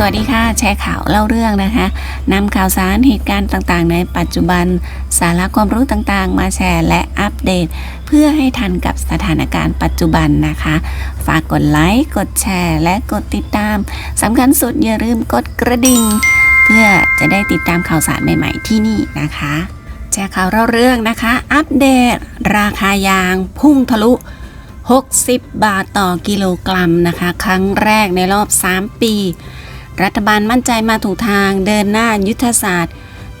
สวัสดีค่ะ แชร์ข่าวเล่าเรื่องนะคะนำข่าวสารเหตุการณ์ต่างๆ ในปัจจุบัน สาระความรู้ต่างๆ มาแชร์และอัปเดต เพื่อให้ทันกับสถานการณ์ปัจจุบันนะคะ ฝากกดไลค์กดแชร์ และกดติดตามสำคัญสุดอย่าลืมกดกระดิ่ง เพื่อจะได้ติดตามข่าวสารใหม่ๆที่นี่นะคะ แชร์ข่าวเล่าเรื่องนะคะ อัปเดต ราคายางพุ่งทะลุ60 บาทต่อกิโลกรัมนะคะ ครั้งแรกในรอบ 3 ปี รัฐบาลมั่นใจมาถูกทางเดินหน้ายุทธศาสตร์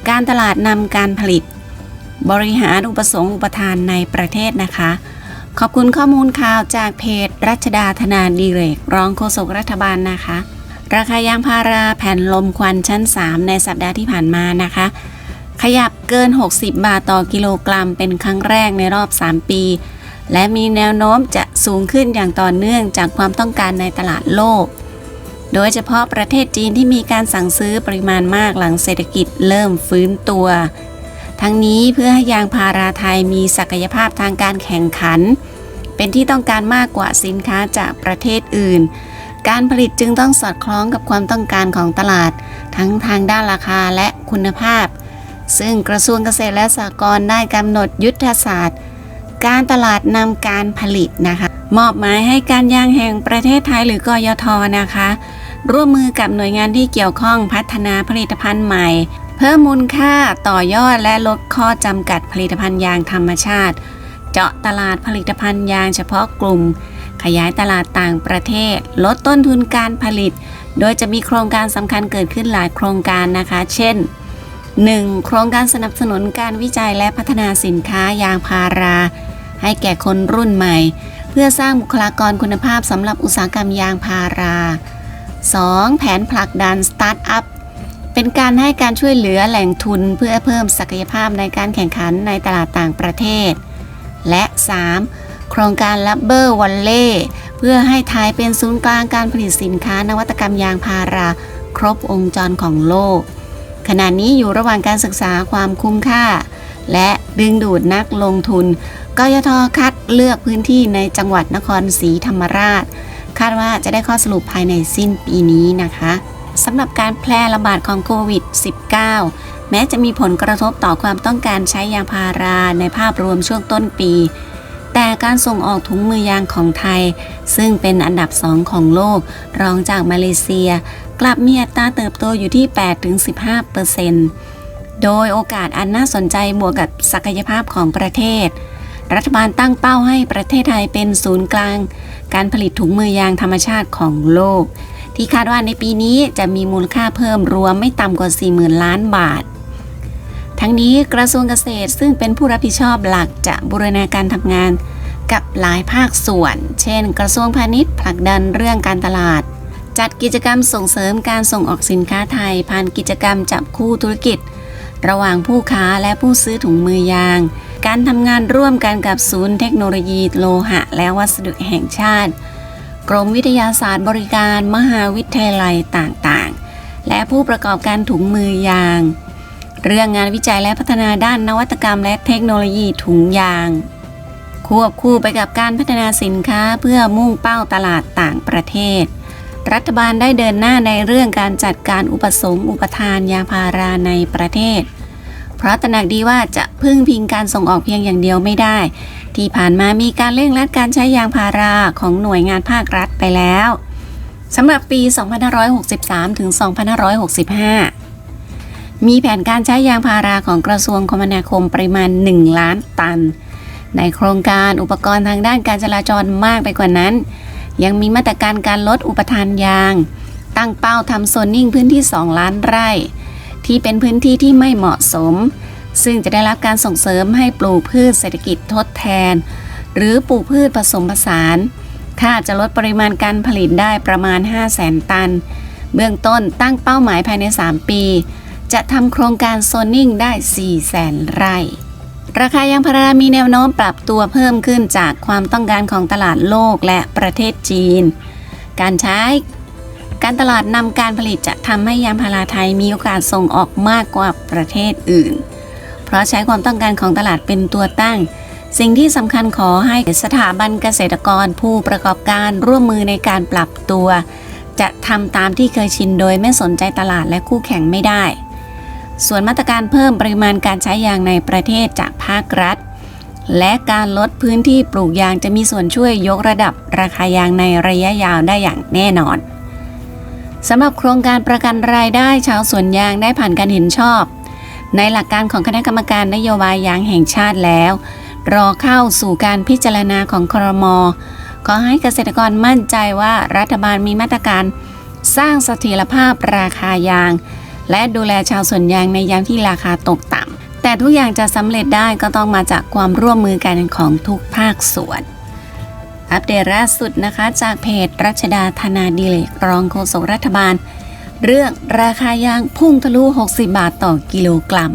การตลาดนำการผลิต บริหารอุปสงค์อุปทานในประเทศนะคะ ขอบคุณข้อมูลข่าวจากเพจ รัชดาธนาดีเรก รองโฆษกรัฐบาลนะคะ ราคายางพาราแผ่นลมควันชั้น 3 ในสัปดาห์ที่ผ่านมานะคะ ขยับเกิน 60 บาทต่อกิโลกรัม เป็นครั้งแรกในรอบ 3 ปี และมีแนวโน้มจะสูงขึ้นอย่างต่อเนื่องจากความต้องการในตลาดโลก โดยเฉพาะประเทศจีนที่มีการสั่งซื้อปริมาณมากหลังเศรษฐกิจเริ่มฟื้นตัว ทั้งนี้เพื่อให้ยางพาราไทยมีศักยภาพทางการแข่งขัน เป็นที่ต้องการมากกว่าสินค้าจากประเทศอื่น การผลิตจึงต้องสอดคล้องกับความต้องการของตลาด ทั้งทางด้านราคาและคุณภาพ ซึ่งกระทรวงเกษตรและสหกรณ์ได้กำหนดยุทธศาสตร์ การตลาดนำการผลิตนะคะ มอบหมายให้การยางแห่งประเทศไทยหรือกยทนะคะ ร่วมมือกับหน่วยงานที่เกี่ยวข้องพัฒนาผลิตภัณฑ์ใหม่ เพิ่มมูลค่าต่อยอดและลดข้อจำกัดผลิตภัณฑ์ยางธรรมชาติ เจาะตลาดผลิตภัณฑ์ยางเฉพาะกลุ่ม ขยายตลาดต่างประเทศ ลดต้นทุนการผลิต โดยจะมีโครงการสำคัญเกิดขึ้นหลายโครงการนะคะ เช่น 1. โครงการสนับสนุนการวิจัยและพัฒนาสินค้ายางพารา ให้แก่คนรุ่นใหม่ เพื่อสร้างบุคลากรคุณภาพสำหรับอุตสาหกรรมยางพารา 2. แผนผลักดันสตาร์ทอัพเป็นการให้การช่วยเหลือแหล่งทุนเพื่อเพิ่มศักยภาพในการแข่งขันในตลาดต่างประเทศ และ 3. โครงการลับเบอร์วันเล่เพื่อให้ไทยเป็นศูนย์กลางการผลิตสินค้านวัตกรรมยางพารา ครบองค์จรของโลก ขณะนี้อยู่ระหว่างการศึกษาความคุ้มค่า และดึงดูดนักลงทุนกยทคัดเลือกพื้นที่ในจังหวัดนครศรีธรรมราช คาดว่าจะได้ข้อสรุปภายในสิ้นปีนี้นะคะสำหรับการแพร่ระบาดของโควิด -19 แม้จะมีผลกระทบต่อความต้องการใช้ยางพาราในภาพรวมช่วงต้นปี แต่การส่งออกถุงมือยางของไทย ซึ่งเป็นอันดับสองของโลก รองจากมาเลเซีย กลับมีอัตราเติบโตอยู่ที่ 8-15%โดยโอกาสอันน่าสนใจบวกกับศักยภาพของประเทศ รัฐบาลตั้งเป้าให้ประเทศไทยเป็นศูนย์กลาง การผลิตถุงมือยางธรรมชาติของโลก ที่คาดว่าในปีนี้จะมีมูลค่าเพิ่มรวมไม่ต่ำกว่า 40,000 ล้านบาท ทั้งนี้กระทรวงเกษตรซึ่งเป็นผู้รับผิดชอบหลักจะบูรณาการทำงานกับหลายภาคส่วน เช่น กระทรวงพาณิชย์ผลักดันเรื่องการตลาด จัดกิจกรรมส่งเสริมการส่งออกสินค้าไทย ผ่านกิจกรรมจับคู่ธุรกิจ ระหว่างผู้ค้าและผู้ซื้อถุงมือยาง การทำงานร่วมกันกับศูนย์เทคโนโลยีโลหะ และวัสดุแห่งชาติ กรมวิทยาศาสตร์บริการมหาวิทยาลัยต่างๆ และผู้ประกอบการถุงมือยาง เรื่องงานวิจัยและพัฒนาด้านนวัตกรรมและเทคโนโลยีถุงยาง ควบคู่ไปกับการพัฒนาสินค้าเพื่อมุ่งเป้าตลาดต่างประเทศ รัฐบาลได้เดินหน้าในเรื่องการจัดการอุปสงค์อุปทานยาพาราในประเทศ เพราะตระหนักดีว่าจะพึ่งพิงการส่งออกเพียงอย่างเดียวไม่ได้ ที่ผ่านมามีการเร่งรัดการใช้ยางพาราของหน่วยงานภาครัฐไปแล้วสำหรับปี 2563 ถึง 2565 มีแผนการใช้ยางพาราของกระทรวงคมนาคมปริมาณ 1 ล้านตัน ในโครงการอุปกรณ์ทางด้านการจราจรมากไปกว่านั้น ยังมีมาตรการการลดอุปทานยาง ตั้งเป้าทำโซนนิ่งพื้นที่ 2 ล้านไร่ ที่เป็นพื้นที่ที่ไม่เหมาะสม ซึ่งจะได้รับการส่งเสริมให้ปลูกพืชเศรษฐกิจทดแทน หรือปลูกพืชผสมผสานคาดจะลดปริมาณการผลิตได้ประมาณ 5 0 0แสนตัน เบื้องต้นตั้งเป้าหมายภายใน 3 ปี จะทำโครงการโซนนิ่งได้ 4 0 0แสนไร่ ราคายางพารามีแนวโน้มปรับตัวเพิ่มขึ้นจากความต้องการของตลาดโลกและประเทศจีน การใช้ การตลาดนำการผลิตจะทำให้ยางพาราไทยมีโอกาสส่งออกมากกว่าประเทศอื่น เพราะใช้ความต้องการของตลาดเป็นตัวตั้ง สิ่งที่สำคัญขอให้สถาบันเกษตรกรผู้ประกอบการร่วมมือในการปรับตัว จะทำตามที่เคยชินโดยไม่สนใจตลาดและคู่แข่งไม่ได้ ส่วนมาตรการเพิ่มปริมาณการใช้ยางในประเทศจากภาครัฐและการลดพื้นที่ปลูกยางจะมีส่วนช่วยยกระดับราคายางในระยะยาวได้อย่างแน่นอน สำหรับโครงการประกันรายได้ชาวสวนยางได้ผ่านการเห็นชอบ ในหลักการของคณะกรรมการนโยบายยางแห่งชาติแล้ว รอเข้าสู่การพิจารณาของครมขอให้เกษตรกรมั่นใจว่ารัฐบาลมีมาตรการ สร้างเสถียรภาพราคายาง และดูแลชาวสวนยางในยามที่ราคาตกต่ำแต่ทุกอย่างจะสำเร็จได้ก็ต้องมาจากความร่วมมือกันของทุกภาคส่วน อัปเดตล่าสุดนะคะ จากเพจรัชดาธนาดีเลกรองโฆษกรัฐบาล เรื่องราคายางพุ่งทะลุ 60 บาทต่อกิโลกรัม